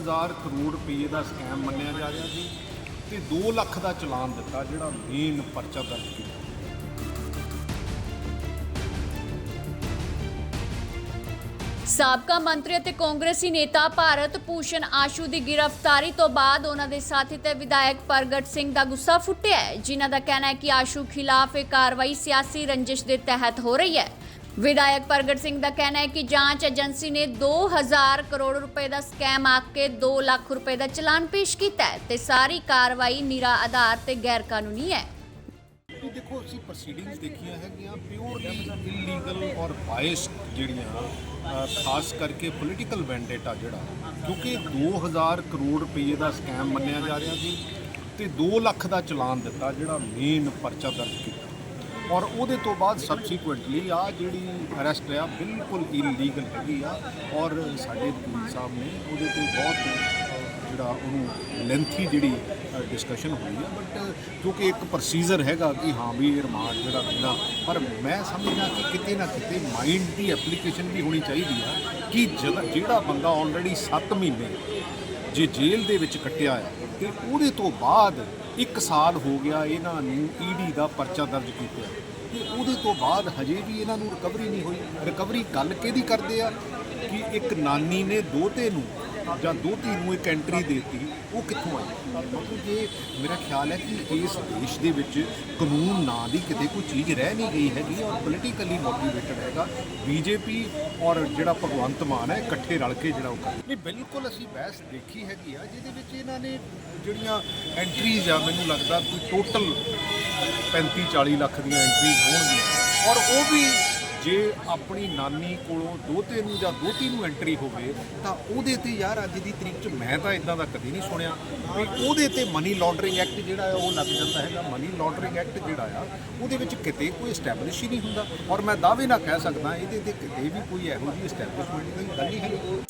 2000 ਕਰੋੜ ਰੁਪਏ ਦਾ ਸਕੈਮ ਮੰਨਿਆ ਜਾ ਰਿਹਾ ਸੀ ਤੇ 2 ਲੱਖ ਦਾ ਚਲਾਨ ਦਿੱਤਾ ਜਿਹੜਾ ਮੇਨ ਪਰਚਾ ਦਰਜ ਕੀਤਾ। ਸਾਬਕਾ ਮੰਤਰੀ ਅਤੇ ਕਾਂਗਰਸੀ ਨੇਤਾ ਭਾਰਤ ਭੂਸ਼ਣ ਆਸ਼ੂ ਦੀ ਗ੍ਰਿਫਤਾਰੀ ਤੋਂ ਬਾਅਦ ਉਹਨਾਂ ਦੇ ਸਾਥੀ ਤੇ ਵਿਧਾਇਕ ਪ੍ਰਗਟ ਸਿੰਘ ਦਾ ਗੁੱਸਾ ਫੁੱਟਿਆ ਹੈ, ਜਿਨ੍ਹਾਂ ਦਾ ਕਹਿਣਾ ਹੈ ਕਿ ਆਸ਼ੂ ਖਿਲਾਫ ਇਹ ਕਾਰਵਾਈ ਸਿਆਸੀ ਰੰਜਿਸ਼ ਦੇ ਤਹਿਤ ਹੋ ਰਹੀ ਹੈ। ਵਿਧਾਇਕ ਪ੍ਰਗਟ ਸਿੰਘ ਦਾ ਕਹਿਣਾ ਹੈ ਕਿ ਜਾਂਚ ਏਜੰਸੀ ਨੇ 2000 ਕਰੋੜ ਰੁਪਏ ਦਾ ਸਕੈਮ ਆਖ ਕੇ 2 ਲੱਖ ਰੁਪਏ ਦਾ ਚਲਾਨ ਪੇਸ਼ ਕੀਤਾ ਹੈ ਤੇ ਸਾਰੀ ਕਾਰਵਾਈ ਨਿਰਾ ਆਧਾਰ ਤੇ ਗੈਰ ਕਾਨੂੰਨੀ ਹੈ। ਇਹ ਦੇਖੋ, ਅਸੀਂ ਪ੍ਰੋਸੀਡਿੰਗਸ ਦੇਖੀਆਂ ਹੈਗੀਆਂ ਪਿਓਰਲੀ ਇਲੀਗਲ ਔਰ ਬਾਇਸ ਜਿਹੜੀਆਂ ਖਾਸ ਕਰਕੇ ਪੋਲੀਟੀਕਲ ਵੈਂਡੇਟਾ ਜਿਹੜਾ, ਕਿਉਂਕਿ 2000 ਕਰੋੜ ਰੁਪਏ ਦਾ ਸਕੈਮ ਮੰਨਿਆ ਜਾ ਰਿਹਾ ਸੀ ਤੇ 2 ਲੱਖ ਦਾ ਚਲਾਨ ਦਿੱਤਾ ਜਿਹੜਾ ਮੇਨ ਪਰਚਾ ਦਰਜ ਕੀਤਾ। ਔਰ ਉਹਦੇ ਤੋਂ ਬਾਅਦ ਸਬਸੀਕੁਐਂਟਲੀ ਆ ਜਿਹੜੀ ਅਰੈਸਟ ਆ, ਬਿਲਕੁਲ ਇਲੀਗਲ ਹੈਗੀ ਆ। ਔਰ ਸਾਡੇ ਸਾਹਿਬ ਨੇ ਉਹਦੇ ਤੇ ਬਹੁਤ, ਜਿਹੜਾ ਉਹਨੂੰ ਲੈਂਥੀ ਜਿਹੜੀ ਡਿਸਕਸ਼ਨ ਹੋਈ ਆ। ਬਟ ਕਿਉਂਕਿ ਇੱਕ ਪ੍ਰੋਸੀਜਰ ਹੈਗਾ ਕਿ ਹਾਂ ਵੀ ਇਹ ਰਿਮਾਂਡ ਜਿਹੜਾ ਦੇਣਾ ਪਰ ਮੈਂ ਸਮਝਦਾ ਕਿ ਕਿਤੇ ਨਾ ਕਿਤੇ ਮਾਈਂਡ ਦੀ ਐਪਲੀਕੇਸ਼ਨ ਵੀ ਹੋਣੀ ਚਾਹੀਦੀ ਆ ਕਿ ਜਦ- ਜਿਹੜਾ ਬੰਦਾ ਆਲਰੇਡੀ 7 ਮਹੀਨੇ ਜੇ ਜੇਲ੍ਹ ਦੇ ਵਿੱਚ ਕੱਟਿਆ ਆ ਤੇ ਉਹਦੇ ਤੋਂ ਬਾਅਦ 1 ਸਾਲ ਹੋ ਗਿਆ ਇਹਨਾਂ ਨੂੰ ਈਡੀ ਦਾ ਪਰਚਾ ਦਰਜ ਕੀਤਾ। ਤੇ ਉਹਦੇ ਤੋਂ ਬਾਅਦ ਹਜੇ ਵੀ ਇਹਨਾਂ ਨੂੰ ਰਿਕਵਰੀ ਨਹੀਂ ਹੋਈ। ਰਿਕਵਰੀ ਗੱਲ ਕਿਹਦੀ ਕਰਦੇ ਆ? ਕਿ ਇੱਕ ਨਾਨੀ ਨੇ ਦੋਤੇ ਨੂੰ ਜਾਂ ਦੋ ਦੋਤੀ ਨੂੰ ਇੱਕ ਐਂਟਰੀ ਦੇਤੀ, ਉਹ ਕਿੱਥੋਂ ਆਈ? ਕਿਉਂਕਿ ਜੇ, ਮੇਰਾ ਖਿਆਲ ਹੈ ਕਿ ਇਸ ਦੇਸ਼ ਦੇ ਵਿੱਚ ਕਾਨੂੰਨ ਨਾਂ ਦੀ ਕਿਤੇ ਕੋਈ ਚੀਜ਼ ਰਹਿ ਨਹੀਂ ਗਈ ਹੈਗੀ ਔਰ ਪੋਲੀਟੀਕਲੀ ਮੋਟੀਵੇਟਡ ਹੈਗਾ। ਬੀਜੇਪੀ ਔਰ ਜਿਹੜਾ ਭਗਵੰਤ ਮਾਨ ਹੈ, ਇਕੱਠੇ ਰਲ ਕੇ ਜਿਹੜਾ ਉਹ ਕਰ ਨਹੀਂ, ਬਿਲਕੁਲ ਅਸੀਂ ਬਹਿਸ ਦੇਖੀ ਹੈਗੀ ਆ, ਜਿਹਦੇ ਵਿੱਚ ਇਹਨਾਂ ਨੇ ਜਿਹੜੀਆਂ ਐਂਟਰੀਜ਼ ਆ, ਮੈਨੂੰ ਲੱਗਦਾ ਕੋਈ ਟੋਟਲ 35 40 ਲੱਖ ਦੀਆਂ ਐਂਟਰੀਜ਼ ਹੋਣਗੀਆਂ। ਔਰ ਉਹ ਵੀ ਜੇ ਆਪਣੀ ਨਾਨੀ ਕੋਲੋਂ ਦੋਤੇ ਨੂੰ ਜਾਂ ਦੋਤੀ ਨੂੰ ਐਂਟਰੀ ਹੋਵੇ, ਤਾਂ ਉਹਦੇ ਤੇ ਯਾਰ ਅੱਜ ਦੀ ਤਰੀਕ 'ਚ ਮੈਂ ਤਾਂ ਇਦਾਂ ਦਾ ਕਦੀ ਨਹੀਂ ਸੁਣਿਆ ਵੀ ਉਹਦੇ ਤੇ ਮਨੀ ਲਾਂਡਰਿੰਗ ਐਕਟ ਜਿਹੜਾ ਆ, ਉਹ ਲੱਗ ਜਾਂਦਾ ਹੈਗਾ। ਮਨੀ ਲਾਂਡਰਿੰਗ ਐਕਟ ਜਿਹੜਾ ਆ, ਉਹਦੇ ਵਿੱਚ ਕਿਤੇ ਕੋਈ ਐਸਟੈਬਲਿਸ਼ ਹੀ ਨਹੀਂ ਹੁੰਦਾ। ਔਰ ਮੈਂ ਦਾਅਵੇ ਨਾਲ ਕਹਿ ਸਕਦਾ, ਇਹਦੇ ਤੇ ਕਿਤੇ ਵੀ ਕੋਈ ਇਹੋ ਜਿਹੀ ਐਸਟੈਬਲਿਸ਼ਮੈਂਟ ਦੀ ਗੱਲ ਨਹੀਂ। ਹੈਗੀ